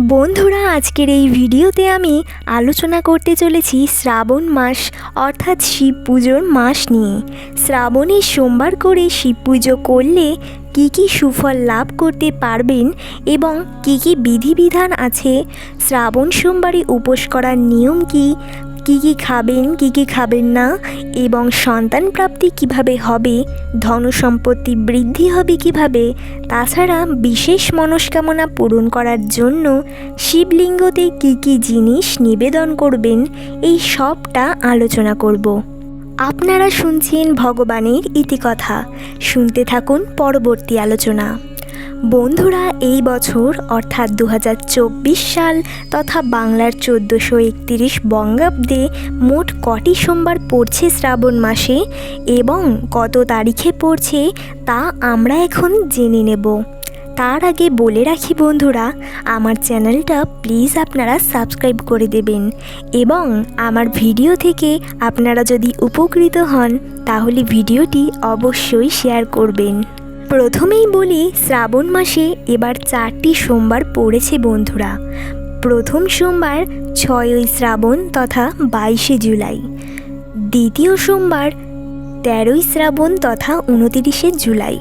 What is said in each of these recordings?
বন্ধুরা, আজকের এই ভিডিওতে আমি আলোচনা করতে চলেছি শ্রাবণ মাস, অর্থাৎ শিব পুজোর মাস নিয়ে। শ্রাবণে সোমবার করে শিব পুজো করলে কী কী সুফল লাভ করতে পারবেন এবং কী কী বিধিবিধান আছে? শ্রাবণ সোমবারে উপোস করার নিয়ম কী? কী কী খাবেন, কী কী খাবেন না এবং সন্তান প্রাপ্তি কীভাবে হবে ধনসম্পত্তি বৃদ্ধি হবে কীভাবে, তাছাড়া বিশেষ মনস্কামনা পূরণ করার জন্য শিবলিঙ্গতে কী কী জিনিস নিবেদন করবেন, এই সবটা আলোচনা করব। আপনারা শুনছেন ভগবানের ইতিকথা। শুনতে থাকুন পরবর্তী আলোচনা। বন্ধুরা, এই বছর, অর্থাৎ দু হাজার চব্বিশ সাল তথা বাংলার চোদ্দোশো একতিরিশ বঙ্গাব্দে মোট কটি সোমবার পড়ছে শ্রাবণ মাসে এবং কত তারিখে পড়ছে তা আমরা এখন জেনে নেব। তার আগে বলে রাখি বন্ধুরা, আমার চ্যানেলটা প্লিজ আপনারা সাবস্ক্রাইব করে দেবেন এবং আমার ভিডিও থেকে আপনারা যদি উপকৃত হন, তাহলে ভিডিওটি অবশ্যই শেয়ার করবেন। প্রথমেই বলি, শ্রাবণ মাসে এবার চারটি সোমবার পড়েছে বন্ধুরা। প্রথম সোমবার ছয়ই শ্রাবণ তথা বাইশে জুলাই। দ্বিতীয় সোমবার তেরোই শ্রাবণ তথা উনতিরিশে জুলাই।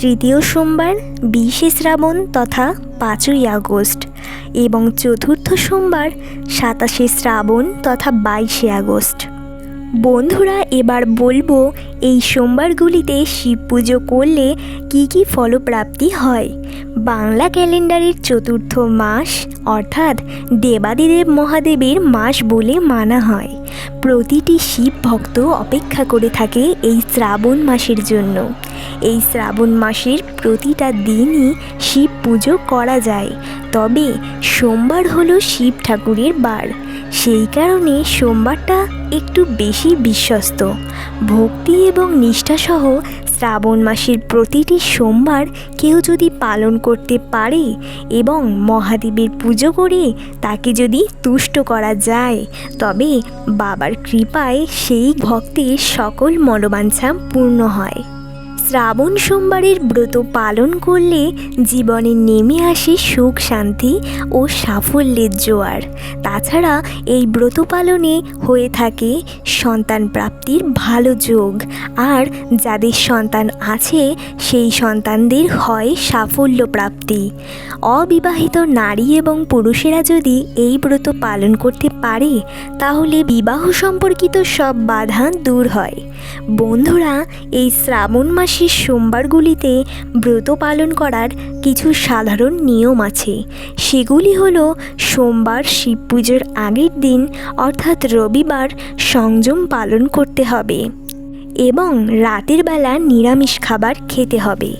তৃতীয় সোমবার বিশে শ্রাবণ তথা পাঁচই আগস্ট। এবং চতুর্থ সোমবার সাতাশে শ্রাবণ তথা বাইশে আগস্ট। বন্ধুরা, এবার বলব এই সোমবারগুলিতে শিব পুজো করলে কি কি ফলপ্রাপ্তি হয়? বাংলা ক্যালেন্ডারের চতুর্থ মাস, অর্থাৎ দেবাদিদেব মহাদেবের মাস বলে মানা হয়। প্রতিটি শিব ভক্ত অপেক্ষা করে থাকে এই শ্রাবণ মাসের জন্য। এই শ্রাবণ মাসের প্রতিটা দিনই শিব পুজো করা যায়। তবে সোমবার হলো শিব ঠাকুরের বার। সেই কারণে সোমবারটা একটু বেশি বিশ্বস্ত। ভক্তি এবং নিষ্ঠাসহ শ্রাবণ মাসের প্রতিটি সোমবার কেউ যদি পালন করতে পারে এবং মহাদেবের পুজো করে তাকে যদি তুষ্ট করা যায়, তবে বাবার কৃপায় সেই ভক্তের সকল মনোবাঞ্ছা পূর্ণ হয়। শ্রাবণ সোমবারের ব্রত পালন করলে জীবনে নেমে আসে সুখ, শান্তি ও সাফল্যের জোয়ার। তাছাড়া এই ব্রত পালনে হয়ে থাকে সন্তান প্রাপ্তির ভালো যোগ। আর যাদের সন্তান আছে, সেই সন্তানদের হয় সাফল্য প্রাপ্তি। অবিবাহিত নারী এবং পুরুষেরা যদি এই ব্রত পালন করতে পারে, তাহলে বিবাহ সম্পর্কিত সব বাধা দূর হয়। বন্ধুরা, এই শ্রাবণ মাসের সোমবারগুলিতে ব্রত পালন করার কিছু সাধারণ নিয়ম আছে। সেগুলি হল সোমবার শিব পুজোর আগের দিন, অর্থাৎ রবিবার, সংযম পালন করতে হবে এবং রাতের বেলা নিরামিষ খাবার খেতে হবে।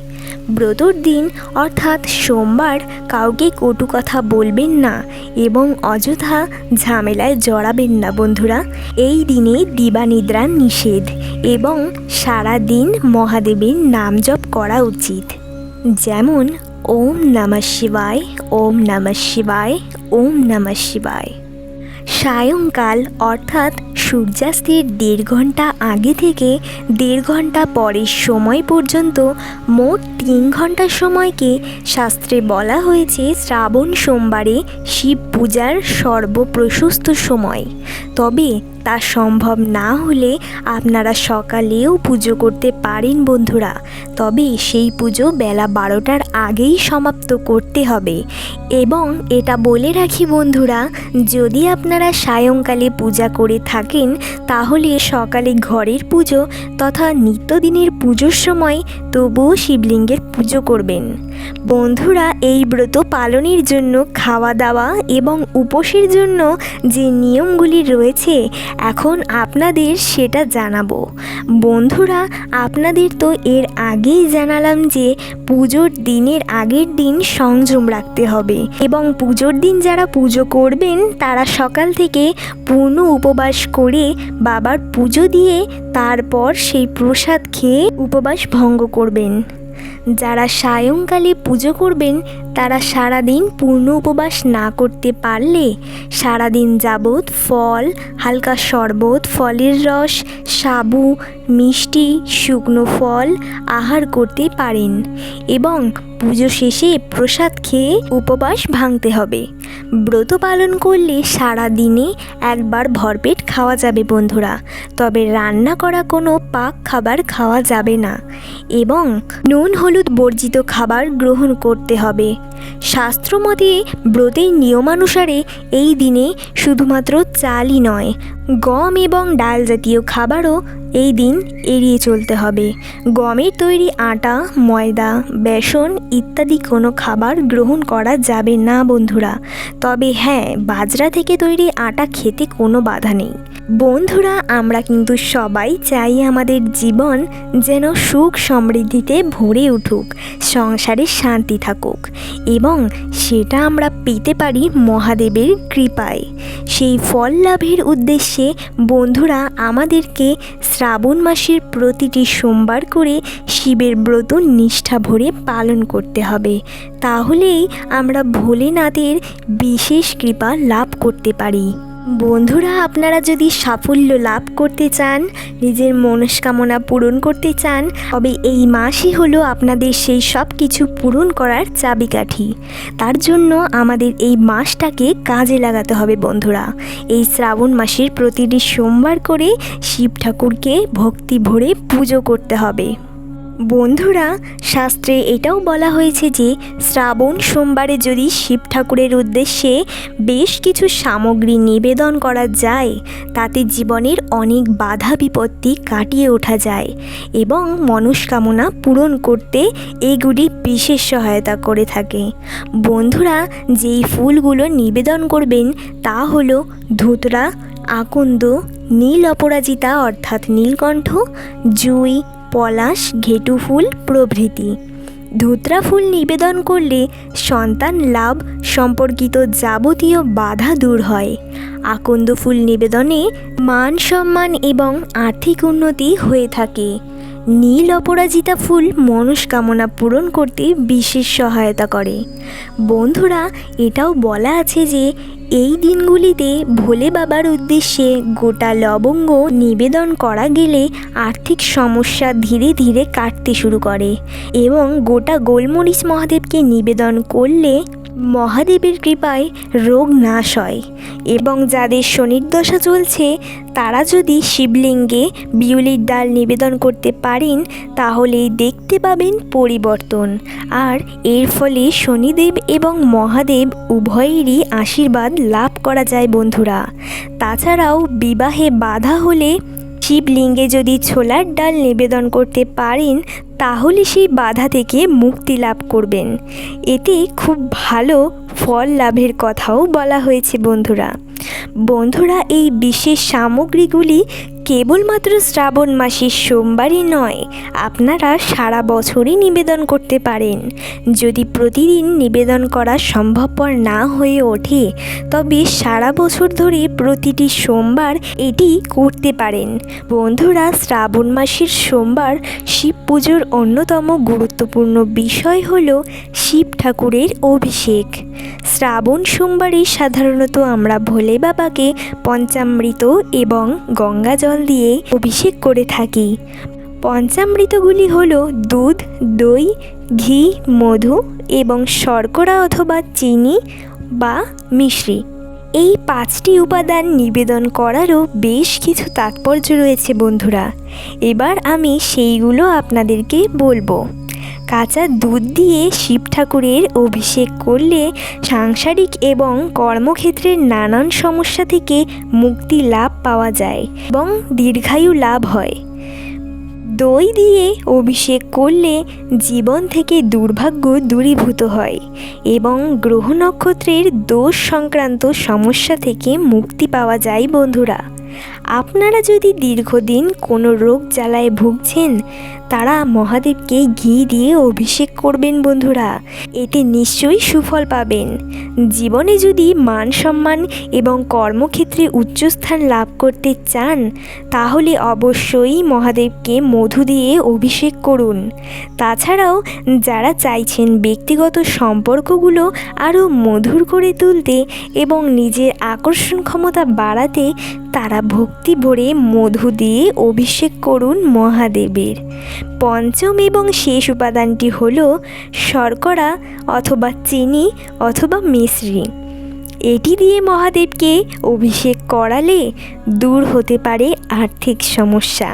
ব্রতর দিন, অর্থাৎ সোমবার, কাউকে কটু কথা বলবেন না এবং অযথা ঝামেলায় জড়াবেন না, বন্ধুরা। এই দিনে দিবানিদ্রা নিষেধ এবং সারা দিন মহাদেবের নাম জপ করা উচিত। যেমন, ওম নমঃ শিবায়, ওম নমঃ শিবায়, ওম নমঃ শিবায়। সায়ংকাল, অর্থাৎ সূর্যাস্তের দেড় ঘণ্টা আগে থেকে দেড় ঘণ্টা পরের সময় পর্যন্ত মোট তিন ঘণ্টা সময়কে শাস্ত্রে বলা হয়েছে শ্রাবণ সোমবারে শিব পূজার সর্বপ্রশস্ত সময়। তবে তা সম্ভব না হলে আপনারা সকালেও পুজো করতে পারেন বন্ধুরা। তবে সেই পুজো বেলা বারোটার আগেই সমাপ্ত করতে হবে। এবং এটা বলে রাখি বন্ধুরা, যদি আপনারা সায়ংকালে পূজা করে থাকেন, তাহলে সকালে ঘরের পুজো তথা নিত্যদিনের পুজোর সময় তবুও শিবলিঙ্গের পুজো করবেন। বন্ধুরা, এই ব্রত পালনের জন্য খাওয়া দাওয়া এবং উপোসের জন্য যে নিয়মগুলি রয়েছে এখন আপনাদের সেটা জানাব। বন্ধুরা, আপনাদের তো এর আগেই জানালাম যে পুজোর দিনের আগের দিন সংযম রাখতে হবে এবং পুজোর দিন যারা পুজো করবেন, তারা সকাল থেকে পূর্ণ উপবাস করে বাবার পুজো দিয়ে তারপর সেই প্রসাদ খেয়ে উপবাস ভঙ্গ করবেন। যারা সায়ংকালে পুজো করবেন তারা সারাদিন পূর্ণ উপবাস না করতে পারলে সারাদিন যাবৎ ফল, হালকা শরবত, ফলের রস, সাবু মিষ্টি শুকনো ফল আহার করতে পারেন এবং পুজো শেষে প্রসাদ খেয়ে উপবাস ভাঙতে হবে। ব্রত পালন করলে সারা দিনে একবার ভরপেট খাওয়া যাবে বন্ধুরা, তবে রান্না করা কোনো পাক খাবার খাওয়া যাবে না এবং নুন হলুদ বর্জিত খাবার গ্রহণ করতে হবে। শাস্ত্রমতে ব্রতের নিয়মানুসারে এই দিনে শুধুমাত্র চালই নয়, গম এবং ডাল জাতীয় খাবারও এই দিন এড়িয়ে চলতে হবে। গমের তৈরি আটা, ময়দা, বেসন ইত্যাদি কোনো খাবার গ্রহণ করা যাবে না বন্ধুরা। তবে হ্যাঁ বাজরা থেকে তৈরি আটা খেতে কোনো বাধা নেই। বন্ধুরা, আমরা কিন্তু সবাই চাই আমাদের জীবন যেন সুখ সমৃদ্ধিতে ভরে উঠুক, সংসারে শান্তি থাকুক এবং সেটা আমরা পেতে পারি মহাদেবের কৃপায়। সেই ফল লাভের উদ্দেশ্যে বন্ধুরা, আমাদেরকে শ্রাবণ মাসের প্রতিটি সোমবার করে শিবের ব্রত নিষ্ঠা ভরে পালন করতে হবে। তাহলেই আমরা ভোলেনাথের বিশেষ কৃপা লাভ করতে পারি। বন্ধুরা, আপনারা যদি সাফল্য লাভ করতে চান, নিজের মনস্কামনা পূরণ করতে চান, তবে এই মাসই হলো আপনাদের সেই সব কিছু পূরণ করার চাবিকাঠি। তার জন্য আমাদের এই মাসটাকে কাজে লাগাতে হবে বন্ধুরা। এই শ্রাবণ মাসের প্রতিটি সোমবার করে শিব ঠাকুরকে ভক্তি ভরে পুজো করতে হবে। বন্ধুরা, শাস্ত্রে এটাও বলা হয়েছে যে, শ্রাবণ সোমবারে যদি শিব ঠাকুরের উদ্দেশ্যে বেশ কিছু সামগ্রী নিবেদন করা যায়, তাতে জীবনের অনেক বাধা বিপত্তি কাটিয়ে ওঠা যায় এবং মনস্কামনা পূরণ করতে এগুলি বিশেষ সহায়তা করে থাকে। বন্ধুরা, যেই ফুলগুলো নিবেদন করবেন তা হলো ধুতরা, আকন্দ, নীল অপরাজিতা অর্থাৎ নীলকণ্ঠ, জুই পলাশ, ঘেটু ফুল, প্রভৃতি। ধুতরা ফুল নিবেদন করলে সন্তান লাভ, সম্পর্কিত যাবতীয় বাধা দূর হয়। আকন্দ ফুল নিবেদনে মান সম্মান এবং আর্থিক উন্নতি হয়ে থাকে। নীল অপরাজিতা ফুল মনস্কামনা পূরণ করতে বিশেষ সহায়তা করে। বন্ধুরা, এটাও বলা আছে যে এই দিনগুলিতে ভোলে বাবার উদ্দেশ্যে গোটা লবঙ্গ নিবেদন করা গেলে আর্থিক সমস্যা ধীরে ধীরে কাটতে শুরু করে এবং গোটা গোলমরিচ মহাদেবকে নিবেদন করলে মহাদেবের কৃপায় রোগ নাশ হয় এবং যাদের শনির দশা চলছে, তারা যদি শিবলিঙ্গে বিউলির ডাল নিবেদন করতে পারেন, তাহলেই দেখতে পাবেন পরিবর্তন। আর এর ফলে শনিদেব এবং মহাদেব উভয়েরই আশীর্বাদ লাভ করা যায় বন্ধুরা। তাছাড়াও বিবাহে বাধা হলে শিবলিঙ্গে যদি ছোলার ডাল নিবেদন করতে পারেন, তাহলে সেই বাধা থেকে মুক্তি লাভ করবেন। এতে খুব ভালো ফল লাভের কথাও বলা হয়েছে বন্ধুরা। বন্ধুরা, এই বিশেষ সামগ্রীগুলি কেবলমাত্র শ্রাবণ মাসের সোমবারই নয়, আপনারা সারা বছরই নিবেদন করতে পারেন। যদি প্রতিদিন নিবেদন করা সম্ভবপর না হয়ে ওঠে, তবে সারা বছর ধরে প্রতিটি সোমবার এটি করতে পারেন। বন্ধুরা, শ্রাবণ মাসের সোমবার শিব পুজোর অন্যতম গুরুত্বপূর্ণ বিষয় হল শিব ঠাকুরের অভিষেক। শ্রাবণ সোমবারে সাধারণত আমরা ভোলে বাবাকে পঞ্চামৃত এবং গঙ্গা জল দিয়ে অভিষেক করে থাকি। পঞ্চামৃতগুলি হল দুধ, দই, ঘি, মধু এবং শর্করা অথবা চিনি বা মিশ্রি। এই পাঁচটি উপাদান নিবেদন করারও বেশ কিছু তাৎপর্য রয়েছে বন্ধুরা। এবার আমি সেইগুলো আপনাদেরকে বলব। কাঁচা দুধ দিয়ে শিব ঠাকুরের অভিষেক করলে সাংসারিক এবং কর্মক্ষেত্রের নানান সমস্যা থেকে মুক্তি লাভ পাওয়া যায় এবং দীর্ঘায়ু লাভ হয়। দই দিয়ে অভিষেক করলে জীবন থেকে দুর্ভাগ্য দূরীভূত হয় এবং গ্রহ নক্ষত্রের দোষ সংক্রান্ত সমস্যা থেকে মুক্তি পাওয়া যায় বন্ধুরা। আপনারা যদি দীর্ঘদিন কোনো রোগ জ্বালায় ভুগছেন, তারা মহাদেবকে ঘি দিয়ে অভিষেক করবেন বন্ধুরা। এতে নিশ্চয়ই সুফল পাবেন। জীবনে যদি মান সম্মান এবং কর্মক্ষেত্রে উচ্চস্থান লাভ করতে চান, তাহলে অবশ্যই মহাদেবকে মধু দিয়ে অভিষেক করুন। তাছাড়াও যারা চাইছেন ব্যক্তিগত সম্পর্কগুলো আরও মধুর করে তুলতে এবং নিজের আকর্ষণ ক্ষমতা বাড়াতে, তারা ভক্তি ভক্তি ভরে মধু দিয়ে অভিষেক করুন মহাদেবের। পঞ্চম এবং শেষ উপাদানটি হল শর্করা অথবা চিনি অথবা মিশ্রি। এটি দিয়ে মহাদেবকে অভিষেক করালে দূর হতে পারে আর্থিক সমস্যা।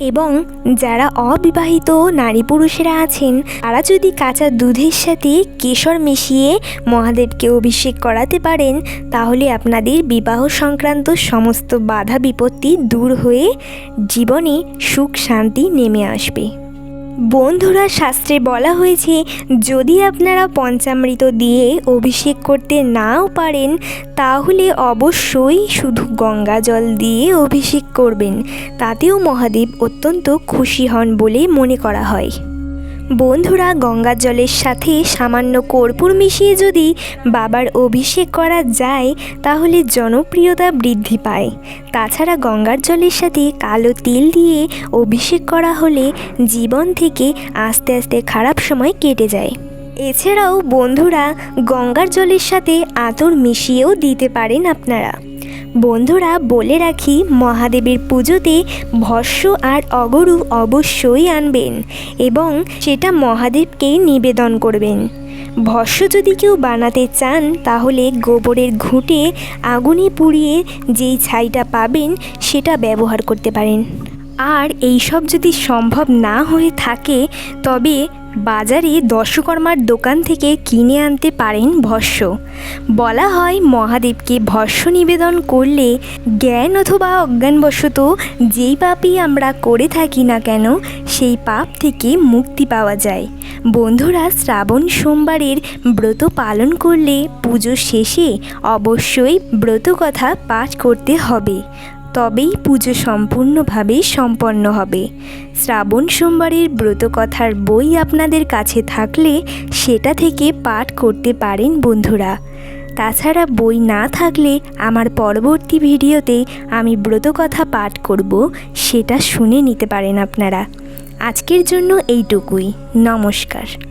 এবং যারা অবিবাহিত নারী পুরুষেরা আছেন, তারা যদি কাঁচা দুধের সাথে কেশর মিশিয়ে মহাদেবকে অভিষেক করাতে পারেন, তাহলে আপনাদের বিবাহ সংক্রান্ত সমস্ত বাধা বিপত্তি দূর হয়ে জীবনে সুখ শান্তি নেমে আসবে। বন্ধুরা, শাস্ত্রে বলা হয়েছে, যদি আপনারা পঞ্চামৃত দিয়ে অভিষেক করতে নাও পারেন, তাহলে অবশ্যই শুধু গঙ্গা জল দিয়ে অভিষেক করবেন। তাতেও মহাদেব অত্যন্ত খুশি হন বলে মনে করা হয়। বন্ধুরা, গঙ্গার জলের সাথে সামান্য কর্পূর মিশিয়ে যদি বাবার অভিষেক করা যায়, তাহলে জনপ্রিয়তা বৃদ্ধি পায়। তাছাড়া গঙ্গার জলের সাথে কালো তিল দিয়ে অভিষেক করা হলে জীবন থেকে আস্তে আস্তে খারাপ সময় কেটে যায়। এছাড়াও বন্ধুরা গঙ্গার জলের সাথে আতর মিশিয়েও দিতে পারেন আপনারা। বন্ধুরা বলে রাখি, মহাদেবের পুজোতে ভস্য আর অগরু অবশ্যই আনবেন এবং সেটা মহাদেবকে নিবেদন করবেন। ভস্য যদি কেউ বানাতে চান, তাহলে গোবরের ঘুঁটে আগুনে পুড়িয়ে যেই ছাইটা পাবেন, সেটা ব্যবহার করতে পারেন। আর এইসব যদি সম্ভব না হয়ে থাকে, তবে বাজারে দর্শকর্মার দোকান থেকে কিনে আনতে পারেন ভস্য। বলা হয় মহাদেবকে ভস্য নিবেদন করলে জ্ঞান অথবা অজ্ঞানবশত যেই পাপই আমরা করে থাকি না কেন, সেই পাপ থেকে মুক্তি পাওয়া যায়। বন্ধুরা, শ্রাবণ সোমবারের ব্রত পালন করলে পুজো শেষে অবশ্যই ব্রত কথা পাঠ করতে হবে। তবেই পুজো সম্পূর্ণভাবে সম্পন্ন হবে। শ্রাবণ সোমবারের ব্রতকথার বই আপনাদের কাছে থাকলে সেটা থেকে পাঠ করতে পারেন বন্ধুরা। তাছাড়া বই না থাকলে আমার পরবর্তী ভিডিওতে আমি ব্রতকথা পাঠ করব, সেটা শুনে নিতে পারেন আপনারা। আজকের জন্য এইটুকুই। নমস্কার।